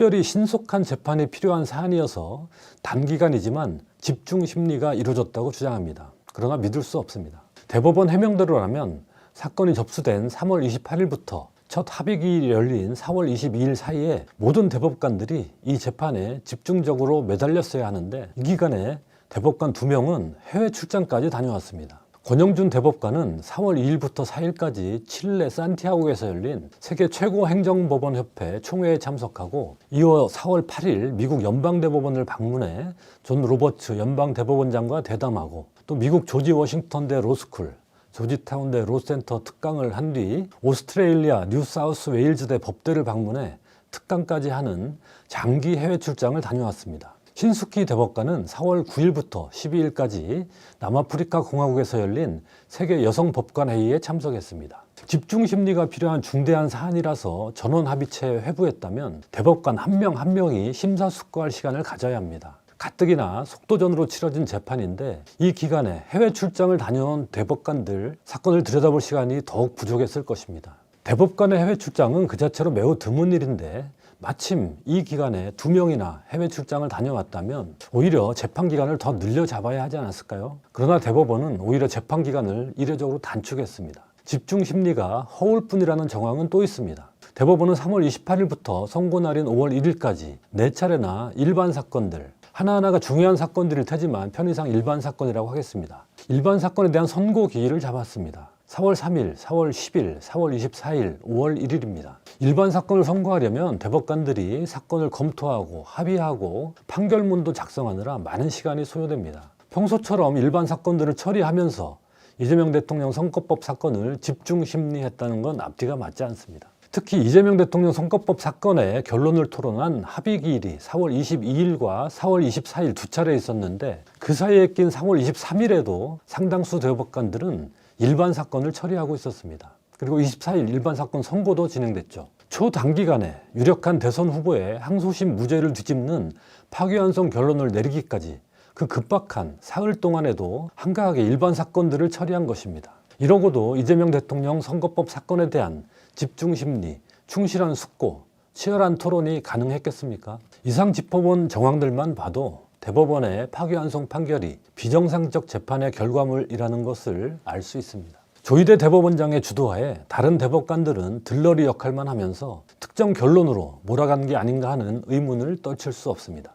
특별히 신속한 재판이 필요한 사안이어서 단기간이지만 집중 심리가 이루어졌다고 주장합니다. 그러나 믿을 수 없습니다. 대법원 해명대로라면 사건이 접수된 3월 28일부터 첫 합의기일이 열린 4월 22일 사이에 모든 대법관들이 이 재판에 집중적으로 매달렸어야 하는데 이 기간에 대법관 두명은 해외 출장까지 다녀왔습니다. 권영준 대법관은 4월 2일부터 4일까지 칠레 산티아고에서 열린 세계 최고 행정법원 협회 총회에 참석하고 이어 4월 8일 미국 연방대법원을 방문해 존 로버츠 연방대법원장과 대담하고 또 미국 조지 워싱턴대 로스쿨 조지타운대 로센터 특강을 한 뒤 오스트레일리아 뉴사우스 웨일즈대 법대를 방문해 특강까지 하는 장기 해외 출장을 다녀왔습니다. 신숙희 대법관은 4월 9일부터 12일까지 남아프리카 공화국에서 열린 세계 여성 법관 회의에 참석했습니다. 집중 심리가 필요한 중대한 사안이라서 전원 합의체에 회부했다면 대법관 한명한 명이 심사숙고할 시간을 가져야 합니다. 가뜩이나 속도전으로 치러진 재판인데 이 기간에 해외 출장을 다녀온 대법관들 사건을 들여다볼 시간이 더욱 부족했을 것입니다. 대법관의 해외 출장은 그 자체로 매우 드문 일인데 마침 이 기간에 두 명이나 해외 출장을 다녀왔다면 오히려 재판 기간을 더 늘려 잡아야 하지 않았을까요? 그러나 대법원은 오히려 재판 기간을 이례적으로 단축했습니다. 집중 심리가 허울 뿐이라는 정황은 또 있습니다. 대법원은 3월 28일부터 선고 날인 5월 1일까지 네 차례나 일반 사건들 하나하나가 중요한 사건들일 테지만 편의상 일반 사건이라고 하겠습니다. 일반 사건에 대한 선고 기일을 잡았습니다. 4월 3일, 4월 10일, 4월 24일, 5월 1일입니다. 일반 사건을 선고하려면 대법관들이 사건을 검토하고 합의하고 판결문도 작성하느라 많은 시간이 소요됩니다. 평소처럼 일반 사건들을 처리하면서 이재명 대통령 선거법 사건을 집중 심리했다는 건 앞뒤가 맞지 않습니다. 특히 이재명 대통령 선거법 사건의 결론을 토론한 합의 기일이 4월 22일과 4월 24일 두 차례 있었는데 그 사이에 낀 4월 23일에도 상당수 대법관들은 일반 사건을 처리하고 있었습니다. 그리고 24일 일반 사건 선고도 진행됐죠. 초단기간에 유력한 대선 후보의 항소심 무죄를 뒤집는 파기환송 결론을 내리기까지 그 급박한 사흘 동안에도 한가하게 일반 사건들을 처리한 것입니다. 이러고도 이재명 대통령 선거법 사건에 대한 집중 심리, 충실한 숙고, 치열한 토론이 가능했겠습니까? 이상 짚어본 정황들만 봐도 대법원의 파기환송 판결이 비정상적 재판의 결과물이라는 것을 알 수 있습니다. 조희대 대법원장의 주도하에 다른 대법관들은 들러리 역할만 하면서 특정 결론으로 몰아간 게 아닌가 하는 의문을 떨칠 수 없습니다.